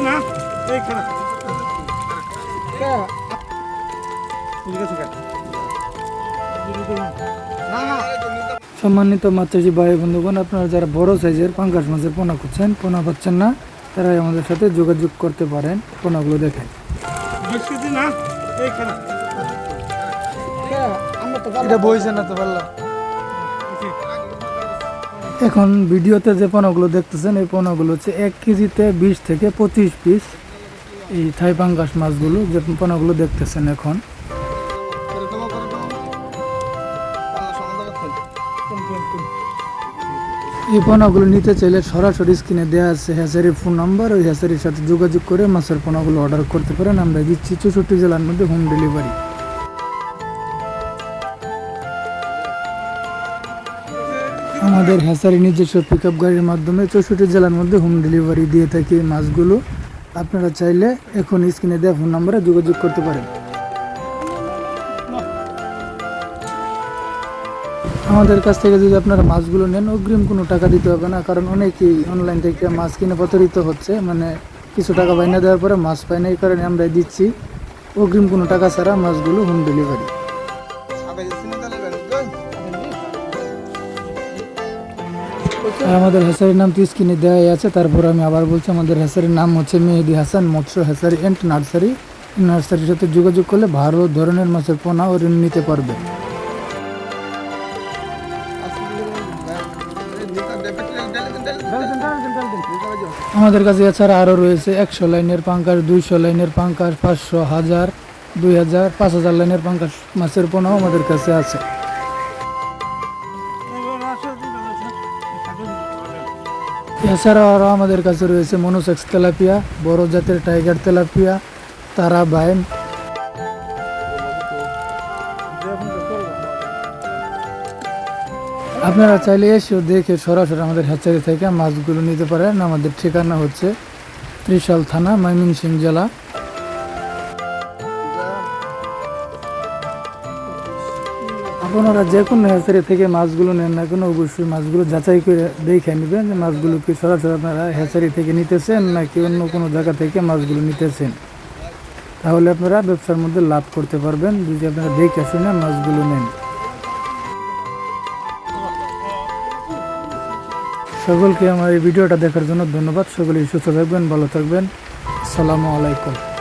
না? সম্মানিত মাতৃজি ভাই বন্ধুগণ আপনারা যারা বড় সাইজের পাঙ্কাশ মাছের পোনা খুঁজছেন পোনা পাচ্ছেন না তারাই আমাদের সাথে যোগাযোগ করতে পারেন পোনাগুলো দেখেন। না? এটা বইছে না তো পারলা এখন ভিডিওতে যে পোনাগুলো দেখতেছেন, এই পোনাগুলো হচ্ছে এক কেজিতে বিশ থেকে পঁচিশ পিস। এই থাই পাঙ্গাস মাছগুলো যে পোনাগুলো দেখতেছেন এখন। এই পোনাগুলো নিতে চাইলে সরাসরি স্ক্রিনে দেওয়া আছে হ্যাচারির ফোন নাম্বার। ওই হ্যাচারির সাথে যোগাযোগ করে মাছের পোনাগুলো অর্ডার করতে পারেন। আমরা দিচ্ছি চৌষট্টি জেলার মধ্যে হোম ডেলিভারি। আমাদের হ্যাসারি নিজস্ব পিক আপ গাড়ির মাধ্যমে চৌষট্টি জেলার মধ্যে হোম ডেলিভারি দিয়ে থাকি মাছগুলো। আপনারা চাইলে এখন স্ক্রিনে দেওয়া ফোন নাম্বারে যোগাযোগ করতে পারেন। আমাদের কাছ থেকে যদি আপনারা মাছগুলো নেন, অগ্রিম কোনো টাকা দিতে হবে না, কারণ অনেকেই অনলাইন থেকে মাছ কিনে প্রতারিত হচ্ছে। মানে কিছু টাকা বাইনা দেওয়ার পরে মাছ পায় না, এই কারণে আমরা দিচ্ছি। অগ্রিম কোনো টাকা ছাড়া মাছগুলো হোম ডেলিভারি আর আমাদের হেসারির নাম তো স্ক্রিনে দেওয়াই আছে। তারপর আমি আবার বলছি, আমাদের হেসারির নাম হচ্ছে মেহেদি হাসান, মৎস্য হেসারি অ্যান্ড নার্সারি। নার্সারির সাথে যোগাযোগ করলে ভালো ধরনের মাছের পোনা ও ঋণ নিতে পারবে। আমাদের কাছে এছাড়া আরও রয়েছে একশো লাইনের পাঙ্কাশ, দুইশো লাইনের পাঙ্কাশ, পাঁচশো হাজার, দুই হাজার, পাঁচ হাজার লাইনের পাঙ্কাশ মাছের পোনাও আমাদের কাছে আছে। এছাড়াও আরও আমাদের কাছে রয়েছে মনোসেক্স তেলাপিয়া, বড় জাতের টাইগার তেলাপিয়া, তারা বাইম আপনারা চাইলে এসেও দেখে সরাসরি আমাদের হ্যাচারি থেকে মাছগুলো নিতে পারেন। আমাদের ঠিকানা হচ্ছে ত্রিশাল থানা, ময়মনসিংহ জেলা। আপনারা যে কোনো হ্যাচারি থেকে মাছগুলো নেন না কেন, অবশ্যই মাছগুলো যাচাই করে দেখে নেবেন যে মাছগুলো কি সরাসরি আপনারা হ্যাচারি থেকে নিতেছেন নাকি অন্য কোনো জায়গা থেকে মাছগুলো নিতেছেন। তাহলে আপনারা ব্যবসার মধ্যে লাভ করতে পারবেন, যদি আপনারা দেখে শুনে মাছগুলো নেন। সকলকে আমার এই ভিডিওটা দেখার জন্য ধন্যবাদ। সকলেই সুস্থ থাকবেন, ভালো থাকবেন। আসসালামু আলাইকুম।